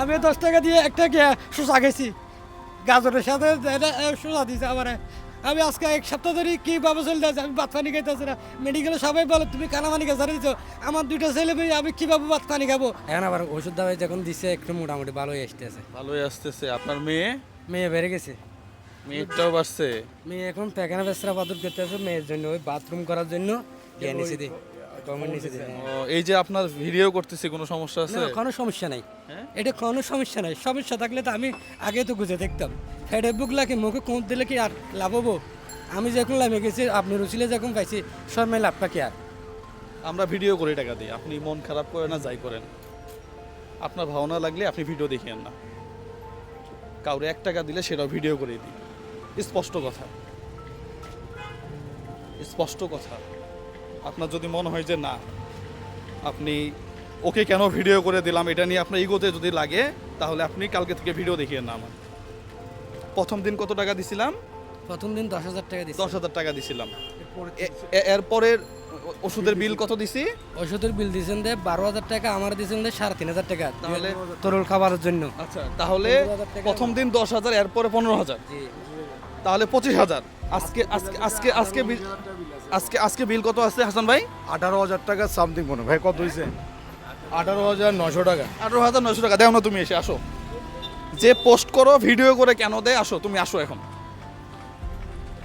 আমি দশ টাকা দিয়ে একটা গিয়া শোষা গেছি গাজরের সাথে এটা শোষা দিয়েছে আমার। আমি আজকে এক সপ্তাহ ধরে কীভাবে চলতে আছে আমি ভাত পানি খাইতেছি না। মেডিকেলে সবাই বলে তুমি কানামানি গাছ দিচ্ছ আমার দুইটা ছেলে মেয়ে আমি কীভাবে ভাত পানি খাব? এখন আবার ওষুধ দাবাই যখন দিছে একটু মোটামুটি ভালোই আসতেছে। ভালোই আসতেছে। আপনার মেয়ে? মেয়ে বেড়ে গেছে। মেয়েটাও বাড়ছে? মেয়ে এখন পেখানা পেছরা পাথর করতেছে মেয়ের জন্য ওই বাথরুম করার জন্য। নিচে দিই। এই যে আপনার ভিডিও করতেছে কোনো সমস্যা আছে? কোনো সমস্যা নাই। হ্যাঁ? এটা কোনো সমস্যা নাই। সমস্যা থাকলে তো আমি আগে তো গুজে দেখতাম। ফেডে বুক লাগে মুখে কোঁত দিলে কি আর লাভ হব? আমি যখন লামে গেছি আপনি রুচিলে যখন পাইছি শর্মাই লাভটা কি আর? আমরা ভিডিও করে টাকা দিই। আপনি মন খারাপ করেন না যাই করেন। আপনার ভাবনা লাগলে আপনি ভিডিও দেখিয়েন না। কাউরে এক টাকা দিলে সেটাও ভিডিও করে দিই। স্পষ্ট কথা। স্পষ্ট কথা। আপনার যদি মনে হয় যে না আপনি ওকে কেন ভিডিও করে দিলাম এটা নিয়ে আপনার ইগোতে যদি লাগে তাহলে আপনি কালকে থেকে ভিডিও দেখিয়ে না আমার। প্রথম দিন কত টাকা দিছিলাম? প্রথম দিন দশ হাজার টাকা দশ হাজার টাকা দিছিলাম। এরপরের ওষুধের বিল কত দিছি? ওষুধের বিল দিয়েছেন দে বারো হাজার টাকা আমার দিয়েছেন দে সাড়ে তিন হাজার টাকা তাহলে তরল খাবারের জন্য। আচ্ছা তাহলে প্রথম দিন দশ হাজার এরপরে পনেরো হাজার। তাহলে পঁচিশ হাজার। আজকে আজকে আজকে আজকে বিল- আজকে আজকে বিল কত আছে হাসান ভাই? আঠারো হাজার টাকা সামথিং মনে ভাই কত হয়েছে আঠারো হাজার নশো টাকা। আঠারো হাজার নয়শো টাকা। দেও না তুমি এসে আসো। যে পোস্ট করো ভিডিও করে কেন দেয় আসো। তুমি আসো এখন।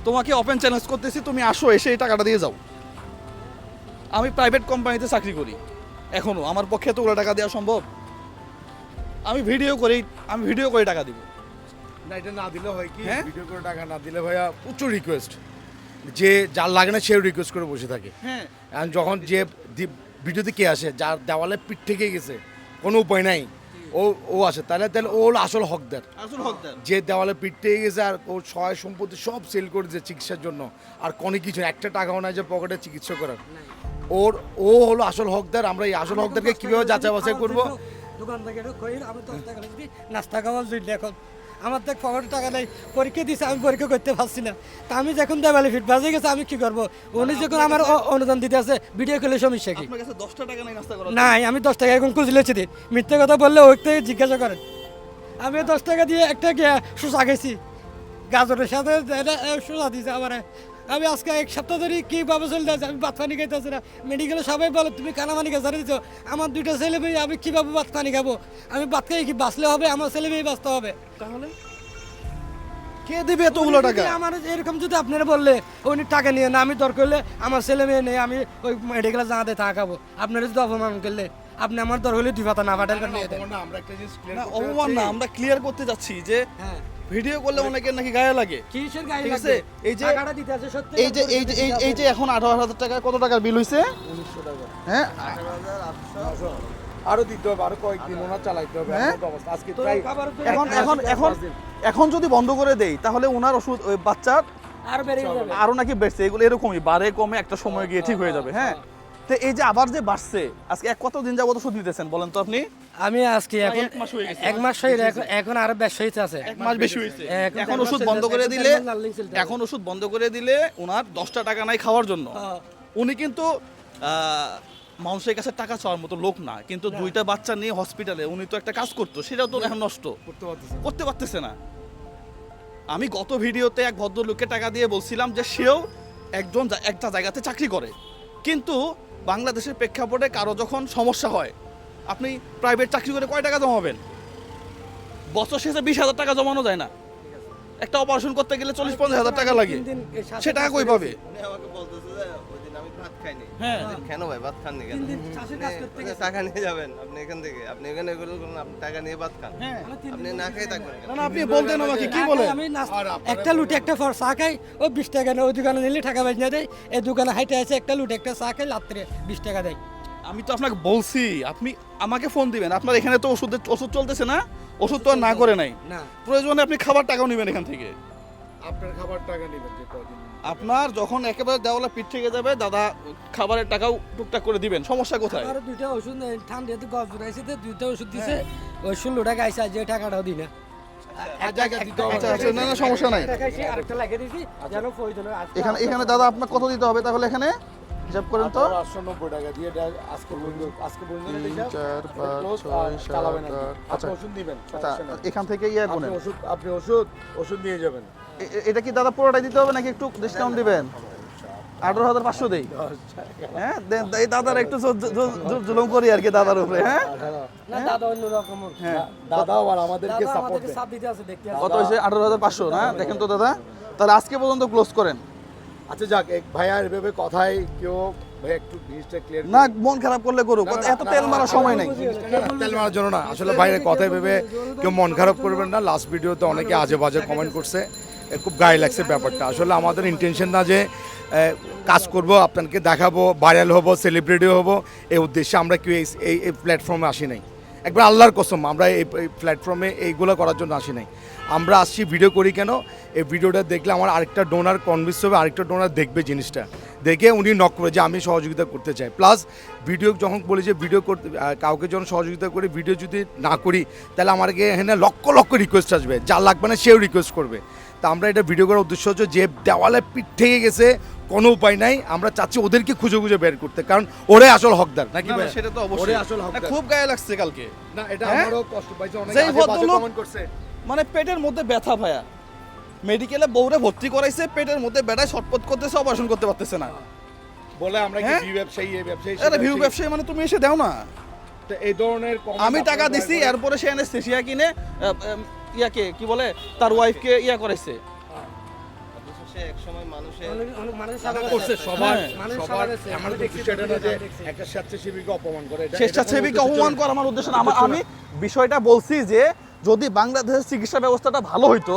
তোমাকে ওপেন চ্যালেঞ্জ করতেছি তুমি আসো এসে এই টাকাটা দিয়ে যাও। আমি প্রাইভেট কোম্পানিতে চাকরি করি। এখনও। আমার পক্ষে তো ওগুলো টাকা দেওয়া সম্ভব। আমি ভিডিও করেই আমি ভিডিও করে টাকা দিব। না এটা না দিলে হয় কি? হ্যাঁ? ভিডিও করে টাকা না দিলে ভাইয়া প্রচুর রিকোয়েস্ট যে যার লাগে না সেও রিকোয়েস্ট করে বসে থাকে। হ্যাঁ। যখন যে দি- ভিডিওতে কে আসে যার দেওয়ালে পিঠ থেকে গেছে কোনো উপায় নাই। ও ও আসে। তাহলে তাহলে ও হলো আসল হকদার। আসল হকদার। যে দেওয়ালে পিঠ থেকে গেছে আর ও সহায় সম্পত্তি সব সেল করেছে চিকিৎসার জন্য। আর কোনো কিছু না, একটা টাকাও নাই যে পকেটে চিকিৎসা করার। ওর ও হলো আসল হকদার। আমরা এই আসল হকদারকে কীভাবে যাচাই বাছাই করব? দোকান থেকে একটু খই আমি দশ টাকা লিখবি নাস্তা খাওয়ার জন্য এখন। আমার তো পকেটে টাকা নেই পরীক্ষা দিছে আমি পরীক্ষা করতে পারছি না। তা আমি যখন দেওয়ালে ফিট বাজে গেছে আমি কি করব? উনি যখন আমার অনুদান দিতে আছে ভিডিও করলে সমস্যা কি? নাই আমি দশ টাকা এখন খুঁজলেছি দিন মিথ্যে কথা বললে ওই থেকে জিজ্ঞাসা করেন। আমি দশ টাকা দিয়ে একটা গিয়া শোষা গেছি গাজরের সাথে সুসা শোষা দিয়েছে আমার। আমি আজকে এক সপ্তাহ ধরে কীভাবে চলতে আছে আমি ভাত পানি খাইতেছি না। মেডিকেলে সবাই বলে তুমি কানামানি গাছ দিচ্ছ আমার দুইটা ছেলে মেয়ে আমি কীভাবে ভাত পানি খাব? আমি ভাত খাই কি বাঁচলে হবে? আমার ছেলে মেয়ে বাঁচতে হবে। তাহলে? কে দেবে এতগুলো টাকা? আমার এরকম যদি আপনারা বললে উনি টাকা নিয়ে না আমি দরকার হলে আমার ছেলে মেয়ে নেই আমি ওই মেডিকেলে জানাতে থাকাবো আপনারা যদি অপমান করলে আপনি আমার দরকার হলে দুই পাতা না ফাটাল আমরা একটা জিনিস না অপমান না আমরা ক্লিয়ার করতে যাচ্ছি যে হ্যাঁ। ভিডিও করলে অনেকের নাকি গায়ে লাগে। কিসের ঠিক আছে, এই যে- টাকাটা দিতে আছে সত্যি এই যে এই যে এই যে এখন আঠারো হাজার টাকা কত টাকার বিল হইছে? হ্যাঁ? আরও দিতে হবে আরও কয়েকদিন ওনার চালাইতে হবে হ্যাঁ? এমন অবস্থা। আজকে প্রায় এখন এখন এখন এখন যদি বন্ধ করে দেই তাহলে ওনার ওষুধ বাচ্চার আর বেড়ে যাবে। আরও নাকি বেড়ছে। এগুলো এরকমই বারে কমে একটা সময় গিয়ে ঠিক হয়ে যাবে হ্যাঁ। তো এই যে আবার যে বাড়ছে আজকে এক কত দিন যাবত ওষুধ নিতেছেন বলেন তো আপনি? আমি আজকে এখন এক মাস হয়ে গেছে। এক মাস হয়ে এখন এখন আরও বেশ হইতে আছে। এক মাস বেশি হয়েছে এখন ওষুধ বন্ধ করে দিলে। এখন ওষুধ বন্ধ করে দিলে ওনার দশটা টাকা নাই খাওয়ার জন্য। হ্যাঁ। উনি কিন্তু আহ, মানুষের কাছে টাকা চাওয়ার মতো লোক না কিন্তু দুইটা বাচ্চা নিয়ে হসপিটালে উনি তো একটা কাজ করতো সেটাও তো এখন নষ্ট। করতে পারতেছে না। করতে পারতেছে না। আমি গত ভিডিওতে এক ভদ্রলোককে টাকা দিয়ে বলছিলাম যে সেও একজন একটা জায়গাতে চাকরি করে। কিন্তু বাংলাদেশের প্রেক্ষাপটে কারও যখন সমস্যা হয়, আপনি প্রাইভেট চাকরি করে কয় টাকা জমাবেন? বছর শেষে বিশ হাজার টাকা জমানো যায় না। একটা অপারেশন করতে গেলে চল্লিশ, পঞ্চাশ হাজার টাকা লাগে। সে টাকা কই পাবে? আমি ভাত খাইনি হ্যাঁ। কেন ভাই ভাত খাননি কেন? তিন দিন চাষের কাজ করতে আপনি গেছে। টাকা নিয়ে যাবেন আপনি এখান থেকে। আপনি এখানে এগুলো আপনি টাকা নিয়ে ভাত খান। হ্যাঁ। আপনি না খেয়ে থাকবেন না না আপনি বলতেন আমাকে কি বলে আমি একটা লুটে একটা ফর চা খাই ও বিশ টাকা নেই ওই দোকানে নিলে টাকা বেজনা দেয় এই দোকানে হাইটে আছে একটা লুটে একটা চা খাই রাত্রে বিশ টাকা দেয়। আমি তো আপনাকে বলছি আপনি আমাকে ফোন দিবেন। আপনার এখানে তো ওষুধ ওষুধ চলতেছে না? ওষুধ তো আর না করে নাই। প্রয়োজনে আপনি খাবার টাকাও নেবেন এখান থেকে। আপনার খাবার টাকা নেবেন যে কদিন? আপনার যখন একেবারে দেওয়ালে পিঠ থেকে যাবে দাদা খাবারের টাকাও টুকটাক করে দিবেন। সমস্যা কোথায়? আর দুইটা ওষুধ নেই, ঠান্ডাতে গজ জুড়াইছে তো দুইটা ওষুধ দিছে। ওই ষোলো টাকা আইসা যে টাকাটাও দিই না। আচ্ছা, হয়। এখানে এখানে দাদা আপনার কত দিতে হবে তাহলে এখানে? হিসাব করেন তো। টাকা দিয়ে এটা আজকে এটা আচ্ছা। ওষুধ দিবেন আচ্ছা এখান থেকে ইয়ে আপনি ওষুধ আপনি ওষুধ ওষুধ নিয়ে যাবেন। এটা কি দাদা পুরোটাই দিতে হবে নাকি একটু ডিসকাউন্ট দিবেন আঠারো হাজার পাঁচশো দেই হ্যাঁ এই দাদার একটু জুলুম করি আর কি দাদার উপরে হ্যাঁ দাদা অন্য হ্যাঁ দাদাও আর আমাদেরকে দাদা সাপোর্ট আমাদেরকে সাথ দিতে আছে দেখতে কত হয়েছে আঠারো হাজার পাঁচশো না দেখেন তো দাদা তাহলে আজকে পর্যন্ত ক্লোজ করেন আচ্ছা যাক এক ভাইয়া এভাবে কথায় কেউ ভাই একটু জিনিসটা ক্লিয়ার না মন খারাপ করলে করুক এত তেল মারার সময় নেই তেল মারার জন্য না আসলে বাইরে কথায় ভেবে কেউ মন খারাপ করবেন না লাস্ট ভিডিওতে অনেকে আজে বাজে কমেন্ট করছে খুব গায়ে লাগছে ব্যাপারটা। আসলে আমাদের ইন্টেনশন না যে কাজ করব, আপনাকে দেখাবো ভাইরাল হব সেলিব্রিটি হব, এই উদ্দেশ্যে আমরা কেউ এই- এই প্ল্যাটফর্মে আসি নাই। একবার আল্লাহর কসম, আমরা এই এই প্ল্যাটফর্মে এইগুলো করার জন্য আসি নাই। আমরা আসছি ভিডিও করি কেন? এই ভিডিওটা দেখলে আমার আরেকটা ডোনার কনভিন্স হবে, আরেকটা ডোনার দেখবে জিনিসটা। দেখে উনি নক করে যে আমি সহযোগিতা করতে চাই। প্লাস ভিডিও যখন বলি যে ভিডিও করতে কাউকে যখন সহযোগিতা করি ভিডিও যদি না করি, তাহলে আমাকে এখানে লক্ষ লক্ষ রিকোয়েস্ট আসবে। যা লাগবে না সেও রিকোয়েস্ট করবে। তা আমরা এটা ভিডিও করার উদ্দেশ্য হচ্ছে যে দেওয়ালে পিঠ থেকে গেছে কোনো উপায় নাই। আমরা চাচ্ছি ওদেরকে খুঁজে খুঁজে বের করতে কারণ ওরে আসল হকদার নাকি ভাই? সেটা তো অবশ্যই। আসল হকদার। খুব গায়ে লাগছে কালকে। না এটা হ্যাঁ? আমারও কষ্ট পাইছে অনেকে কমেন্ট করছে। মানে পেটের মধ্যে ব্যথা ভাইয়া। মেডিকেলে বউরে ভর্তি করাইছে পেটের মধ্যে বেড়ায় ছটপট করতেছে অপারেশন করতে পারতেছে না। বলে আমরা কি হ্যাঁ? ভিউ ব্যবসায়ী এই ব্যবসায়ী আরে ভিউ ব্যবসায়ী। মানে তুমি এসে দাও না। তো এই ধরনের আমি টাকা দিছি এরপরে সে অ্যানেস্থেসিয়া কিনে ইয়াকে কি বলে? তার ওয়াইফকে ইয়া করছে হ্যাঁ। মানুষ সবার সবার আছে, এমন আমি দেখছি, বিষয়টা না যে দেখছি। একটা স্বেচ্ছাসেবীকে অপমান করে। এটা- এটা স্বেচ্ছাসেবীকে কোনো অপমান উদ্দেশ্য করা আমার উদ্দেশ্য আমি বিষয়টা বলছি যে যদি বাংলাদেশের চিকিৎসা ব্যবস্থাটা ভালো হইতো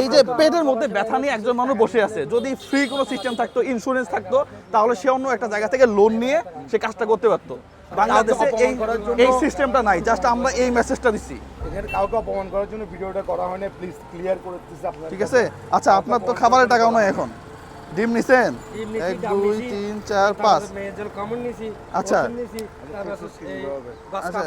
এই যে পেটের মধ্যে ব্যথা নিয়ে একজন মানুষ বসে আছে যদি ফ্রি কোনো সিস্টেম থাকতো ইন্স্যুরেন্স থাকতো তাহলে সে অন্য একটা জায়গা থেকে লোন নিয়ে সে কাজটা করতে পারতো। বাংলাদেশে এই সিস্টেমটা নাই জাস্ট আমরা এই মেসেজটা দিচ্ছি এখানে কাউকে অপমান করার জন্য ভিডিওটা করা হয় না প্লিজ ক্লিয়ার করে দিতেছি আপনার ঠিক আছে? আচ্ছা আপনার তো খাবারের টাকাও নয় এখন। ডিম নিছেন? এক দুই তিন চার পাঁচ। আচ্ছা। আচ্ছা।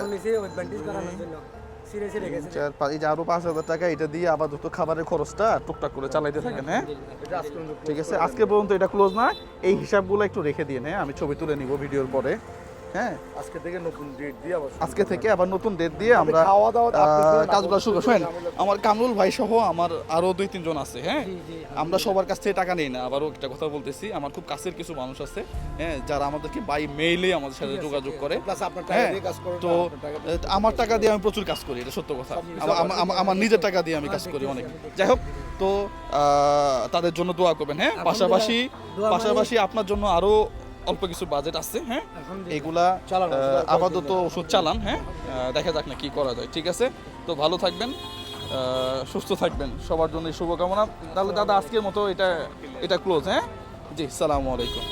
চার পাঁচ এই যে আরও পাঁচ হাজার টাকা এটা দিয়ে আপাতত খাবারের খরচটা টুকটাক করে চালাইতে থাকেন হ্যাঁ? আজকে পর্যন্ত ঠিক আছে আজকে পর্যন্ত এটা ক্লোজ না। এই হিসাবগুলো একটু রেখে দিয়ে হ্যাঁ আমি ছবি তুলে নিব ভিডিওর পরে। হ্যাঁ। আজকে থেকে নতুন ডেট দিয়ে আবার আজকে থেকে আবার নতুন ডেট দিয়ে আমরা খাওয়া দাওয়া কাজগুলো শুরু শোনেন আমার কামরুল ভাই সহ আমার আরও দুই তিনজন আছে হ্যাঁ। আমরা সবার কাছ থেকে টাকা নেই না আবারও একটা কথা বলতেছি আমার খুব কাছের কিছু মানুষ আছে হ্যাঁ যারা আমাদেরকে বাই মেইলে আমাদের সাথে যোগাযোগ করে হ্যাঁ তো আমার টাকা দিয়ে আমি প্রচুর কাজ করি এটা সত্য কথা। আমার- নিজের টাকা দিয়ে আমি কাজ করি অনেক। যাই হোক তো তাদের জন্য দোয়া করবেন হ্যাঁ? পাশাপাশি পাশাপাশি আপনার জন্য আরও অল্প কিছু বাজেট আছে হ্যাঁ? এগুলা আপাতত ওষুধ চালান হ্যাঁ? দেখা যাক না কি করা যায়। ঠিক আছে? তো ভালো থাকবেন আহ, সুস্থ থাকবেন। সবার জন্য শুভকামনা। তাহলে দাদা আজকের মতো এটা এটা ক্লোজ হ্যাঁ? জি সালামু আলাইকুম।